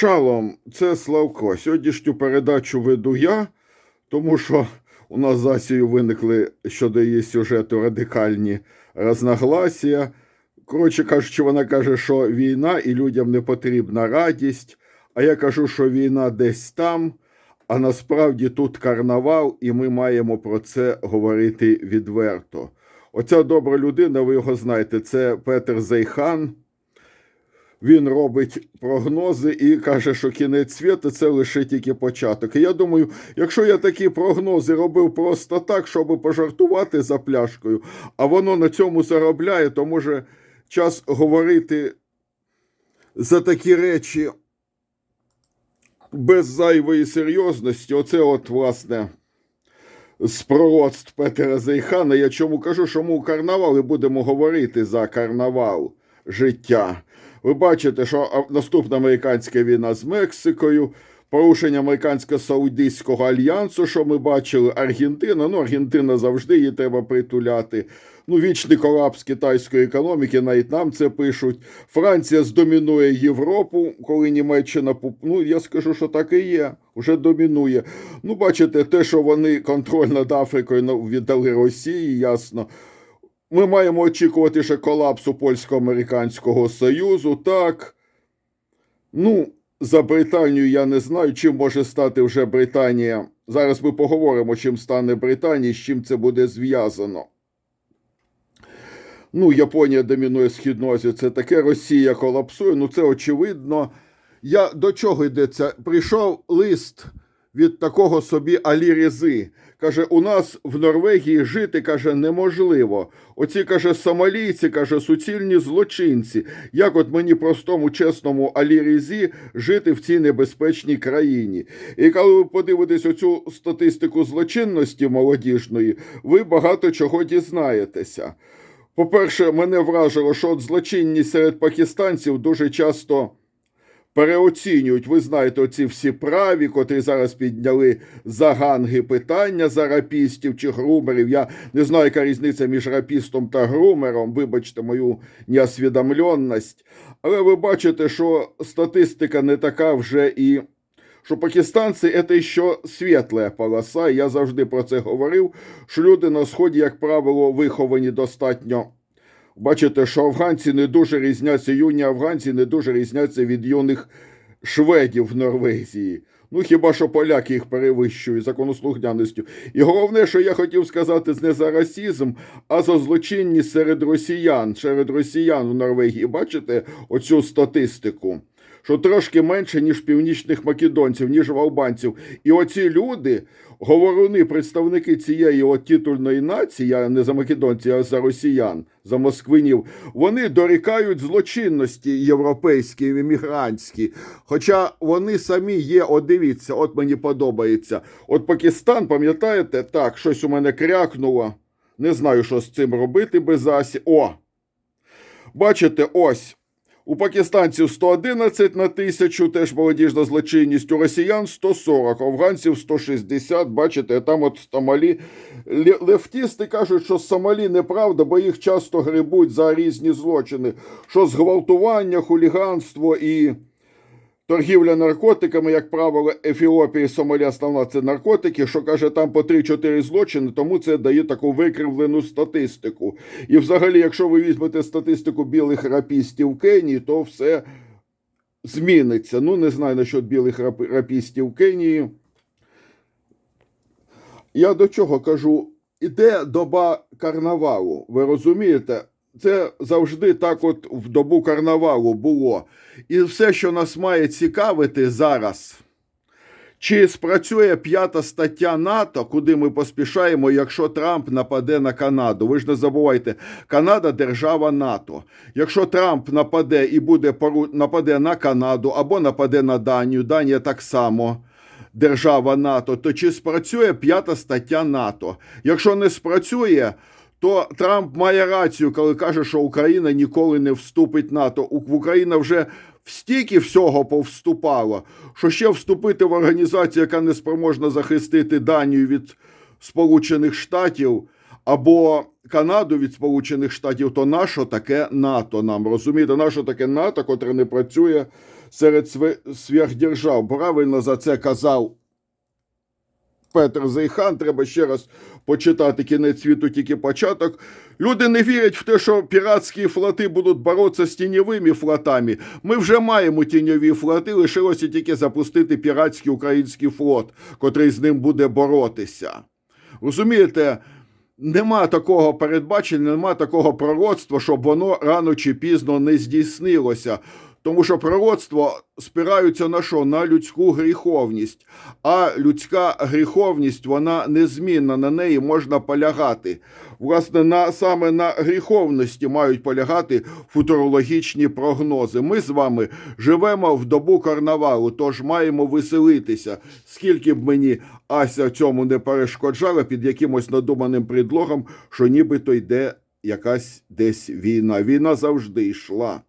Шалом, це Славко. Сьогоднішню передачу веду я, тому що у нас з Асією виникли щодо її сюжету радикальні розногласія. Коротше кажучи, вона каже, що війна і людям не потрібна радість. А я кажу, що війна десь там, а насправді тут карнавал, і ми маємо про це говорити відверто. Оця добра людина, ви його знаєте, це Петер Зейхан. Він робить прогнози і каже, що кінець світу це лише тільки початок. І я думаю, якщо я такі прогнози робив просто так, щоб пожартувати за пляшкою, а воно на цьому заробляє, то може час говорити за такі речі без зайвої серйозності. Оце, от, власне, з пророцтв Петера Зейхана. Я чому кажу, що ми у карнавал і будемо говорити за карнавал життя. Ви бачите, що наступна американська війна з Мексикою, порушення американсько-саудійського альянсу, що ми бачили, Аргентина. Ну, Аргентина завжди її треба притуляти. Ну, вічний колапс китайської економіки, навіть нам це пишуть. Франція здомінує Європу, коли Німеччина Ну, я скажу, що так і є. Вже домінує. Ну, бачите, те, що вони контроль над Африкою ну, віддали Росії, ясно. Ми маємо очікувати ще колапсу польсько-американського союзу. Так. Ну, за Британію я не знаю, чим може стати вже Британія. Зараз ми поговоримо, чим стане Британія, з чим це буде зв'язано. Ну, Японія домінує Східну Азію, це таке, Росія колапсує, ну це очевидно. Я до чого йдеться? Прийшов лист від такого собі Алі Рези. Каже, у нас в Норвегії жити каже неможливо. Оці каже сомалійці, каже, суцільні злочинці. Як от мені простому, чесному Алі Резі жити в цій небезпечній країні? І коли ви подивитесь оцю статистику злочинності молодіжної, ви багато чого дізнаєтеся. По-перше, мене вражило, що от злочинність серед пакистанців дуже часто переоцінюють. Ви знаєте, оці всі праві, котрі зараз підняли за ганги питання за рапістів чи грумерів. Я не знаю, яка різниця між рапістом та грумером. Вибачте мою неосвідомленість. Але ви бачите, що статистика не така вже і. Що пакистанці це ще світла полоса. Я завжди про це говорив. Що люди на сході, як правило, виховані достатньо. Бачите, що афганці не дуже різняться, юні афганці не дуже різняться від юних шведів в Норвегії. Ну хіба що поляки їх перевищують законослухняністю. І головне, що я хотів сказати, не за расізм, а за злочинність серед росіян, серед росіян в Норвегії. Бачите оцю статистику? Що трошки менше, ніж північних македонців, ніж в албанців. І оці люди, говоруни, представники цієї от титульної нації, я не за македонців, а за росіян, за москвинів, вони дорікають злочинності європейській, іммігрантській. Хоча вони самі є, от дивіться, от мені подобається. От Пакистан, пам'ятаєте, так, щось у мене крякнуло. Не знаю, що з цим робити без Асі. О! Бачите, ось. У пакистанців 111 на тисячу, теж молодіжна злочинність, у росіян 140, афганців 160, бачите, там от Сомалі. Ле- Лефтісти кажуть, що Сомалі неправда, бо їх часто грибуть за різні злочини, що зґвалтування, хуліганство і торгівля наркотиками, як правило, Ефіопія і Сомалі основна це наркотики, що каже, там по 3-4 злочини, тому це дає таку викривлену статистику. І взагалі, якщо ви візьмете статистику білих рапістів Кенії, то все зміниться. Ну, не знаю насчет білих рапістів Кенії. Я до чого кажу? Іде доба карнавалу. Ви розумієте? Це завжди так, от в добу карнавалу було. І все, що нас має цікавити зараз, чи спрацює п'ята стаття НАТО, куди ми поспішаємо, якщо Трамп нападе на Канаду? Ви ж не забувайте, Канада держава НАТО. Якщо Трамп нападе і буде пору... нападе на Канаду або нападе на Данію, Данія так само. Держава НАТО, то чи спрацює п'ята стаття НАТО? Якщо не спрацює, то Трамп має рацію, коли каже, що Україна ніколи не вступить в НАТО. Україна вже стільки всього повступало, що ще вступити в організацію, яка не спроможна захистити Данію від Сполучених Штатів, або Канаду від Сполучених Штатів, то нащо таке НАТО нам? Розумієте, нащо таке НАТО, котре не працює серед све- сверхдержав? Правильно за це казав Петр Зейхан, треба ще раз почитати кінець світу, тільки початок. Люди не вірять в те, що піратські флоти будуть боротися з тіньовими флотами. Ми вже маємо тіньові флоти, лишилося тільки запустити піратський український флот, котрий з ним буде боротися. Розумієте, нема такого передбачення, нема такого пророцтва, щоб воно рано чи пізно не здійснилося. Тому що пророцтво спираються на що? На людську гріховність. А людська гріховність, вона незмінна, на неї можна полягати. Власне, на, саме на гріховності мають полягати футурологічні прогнози. Ми з вами живемо в добу карнавалу, тож маємо веселитися. Скільки б мені Ася цьому не перешкоджала під якимось надуманим предлогом, що нібито йде якась десь війна. Війна завжди йшла.